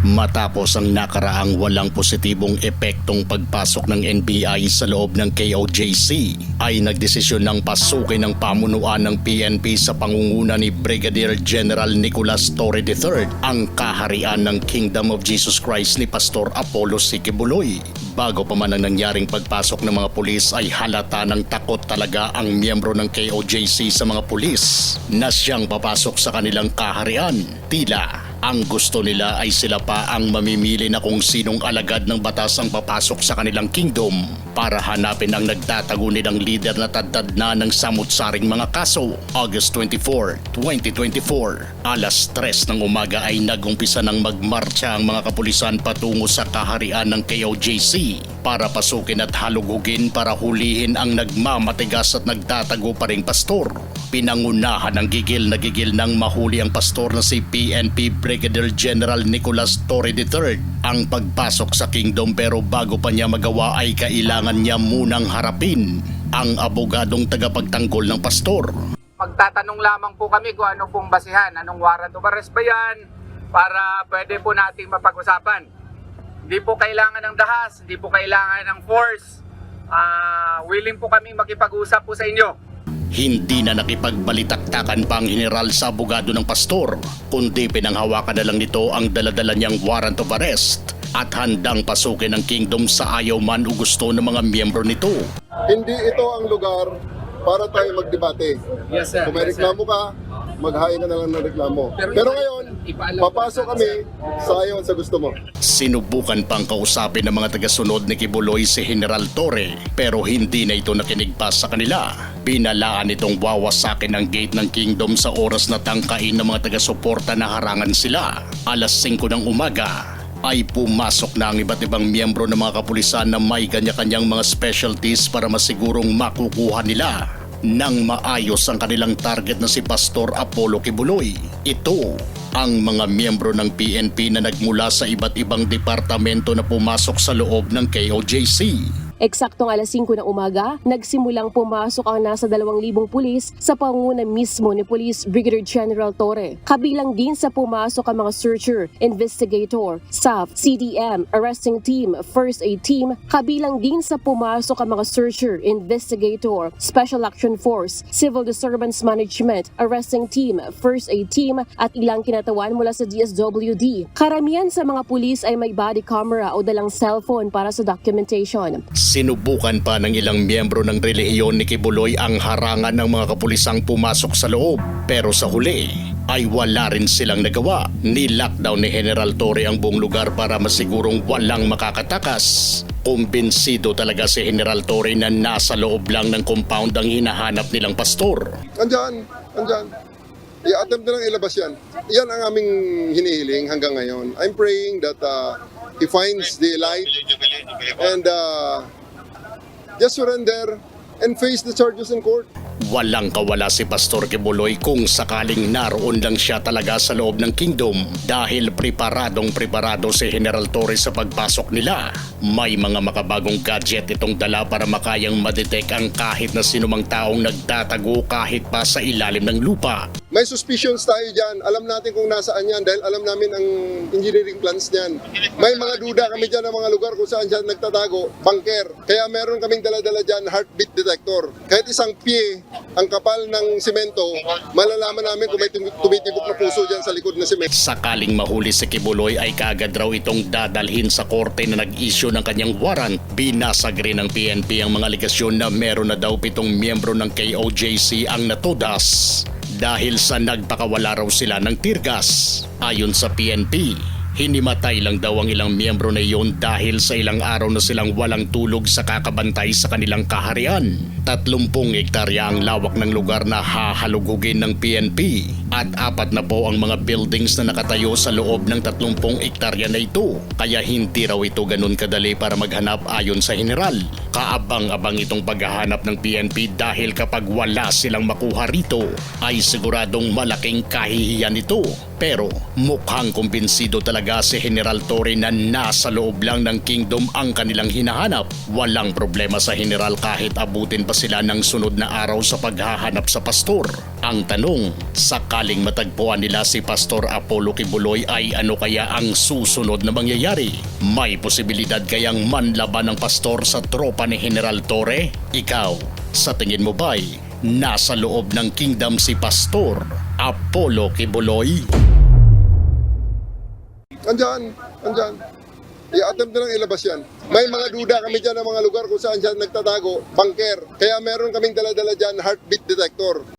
Matapos ang nakaraang walang positibong epektong pagpasok ng NBI sa loob ng KOJC, ay nagdesisyon ng pasukin ng pamunuan ng PNP sa pangunguna ni Brigadier General Nicolas Torre III ang kaharian ng Kingdom of Jesus Christ ni Pastor Apollo Sikibuloy. Bago pa man ang nangyaring pagpasok ng mga pulis ay halata ng takot talaga ang miyembro ng KOJC sa mga pulis na siyang papasok sa kanilang kaharian. Tila ang gusto nila ay sila pa ang mamimili na kung sinong alagad ng batas ang papasok sa kanilang kingdom para hanapin ang nagtatago nilang leader na tadtad na ng samut-saring mga kaso. August 24, 2024, alas 3 ng umaga ay nagumpisa ng magmarcha ang mga kapulisan patungo sa kaharian ng KOJC para pasukin at halugugin para hulihin ang nagmamatigas at nagtatago pa ring pastor. Pinangunahan ng gigil na gigil ng mahuli ang pastor na si PNP Brigadier General Nicolas Torre III ang pagpasok sa kingdom pero bago pa niya magawa ay kailangan niya munang harapin ang abogadong tagapagtanggol ng pastor. Magtatanong lamang po kami kung ano pong basihan, anong warrant of arrest ba yan para pwede po nating mapag-usapan. Hindi po kailangan ng dahas, hindi po kailangan ng force. Ah, willing po kami makipag-usap po sa inyo. Hindi na nakipagbalitaktakan pa ang general sa abogado ng pastor, kundi pinanghawakan na lang nito ang daladala niyang warrant of arrest at handang pasukin ang kingdom sa ayaw man o gusto ng mga miyembro nito. Hindi ito ang lugar para tayo magdebate. Yes, sir. Kung may reklamo ka, maghain ka na lang ng reklamo. Pero ngayon, papasok kami sa ayon sa gusto mo. Sinubukan pang kausapin ng mga tagasunod ni Kibuloy si General Torre pero hindi na ito nakinig pa sa kanila. Binalaan itong wawasakin ang gate ng kingdom sa oras na tangkain ng mga taga-suporta na harangan sila. Alas 5 ng umaga ay pumasok na ang iba't ibang miyembro ng mga kapulisan na may kanya-kanyang mga specialties para masigurong makukuha nila nang maayos ang kanilang target na si Pastor Apollo Kibuloy. Ito ang mga miyembro ng PNP na nagmula sa iba't ibang departamento na pumasok sa loob ng KOJC. Eksaktong alas 5 ng umaga, nagsimulang pumasok ang nasa 2,000 pulis sa pangunguna mismo ni Police Brigadier General Torre. Kabilang din sa pumasok ang mga searcher, investigator, staff, CDM, arresting team, first aid team. Kabilang din sa pumasok ang mga searcher, investigator, special action force, civil disturbance management, arresting team, first aid team, at ilang kinatawan mula sa DSWD. Karamihan sa mga pulis ay may body camera o dalang cellphone para sa documentation. Sinubukan pa ng ilang miyembro ng relihiyon ni Kibuloy ang harangan ng mga kapulisang pumasok sa loob. Pero sa huli ay wala rin silang nagawa. Ni-lockdown ni General Torre ang buong lugar para masigurong walang makakatakas. Kumbinsido talaga si General Torre na nasa loob lang ng compound ang hinahanap nilang pastor. Andyan, andyan. I-attempt na lang ilabas yan. Yan ang aming hinihiling hanggang ngayon. I'm praying that uh, he finds the light and uh, just surrender and face the charges in court. Walang kawala si Pastor Kibuloy kung sakaling naroon lang siya talaga sa loob ng kingdom dahil preparadong preparado si General Torres sa pagpasok nila. May mga makabagong gadget itong dala para makayang madetect ang kahit na sinumang taong nagtatago kahit pa sa ilalim ng lupa. May suspicions tayo dyan. Alam natin kung nasaan yan dahil alam namin ang engineering plans niyan. May mga duda kami dyan ng mga lugar kung saan dyan nagtatago. Bunker. Kaya meron kaming dala-dala dyan heartbeat detector. Kahit isang pie ang kapal ng simento, malalaman namin kung may tum- tumitibok na puso dyan sa likod ng simento. Sakaling mahuli si Kibuloy ay kaagad raw itong dadalhin sa korte na nag-issue ng kanyang warrant. Binasag rin ng PNP ang mga aligasyon na meron na daw pitong miyembro ng KOJC ang natudas dahil sa nagpakawala raw sila ng tirgas. Ayon sa PNP, hinimatay lang daw ang ilang miyembro na iyon dahil sa ilang araw na silang walang tulog sa kakabantay sa kanilang kaharian. Tatlumpung hektarya ang lawak ng lugar na hahalugugin ng PNP At apat na po ang mga buildings na nakatayo sa loob ng 30 ektarya na ito. Kaya hindi raw ito ganun kadali para maghanap ayon sa general. Kaabang-abang itong paghahanap ng PNP dahil kapag wala silang makuha rito ay siguradong malaking kahihiyan ito. Pero mukhang kumbinsido talaga si General Torre na nasa loob lang ng kingdom ang kanilang hinahanap. Walang problema sa general kahit abutin pa sila ng sunod na araw sa paghahanap sa pastor. Ang tanong, sakaling matagpuan nila si Pastor Apollo Kibuloy ay ano kaya ang susunod na mangyayari? May posibilidad kayang manlaban ng pastor sa tropa ni General Torre? Ikaw, sa tingin mo ba'y nasa loob ng kingdom si Pastor Apollo Kibuloy? Andyan, andyan. I-attempt na lang ilabas yan. May mga duda kami dyan ng mga lugar kung saan siya nagtatago, bunker. Kaya meron kaming dala-dala dyan, heartbeat detector.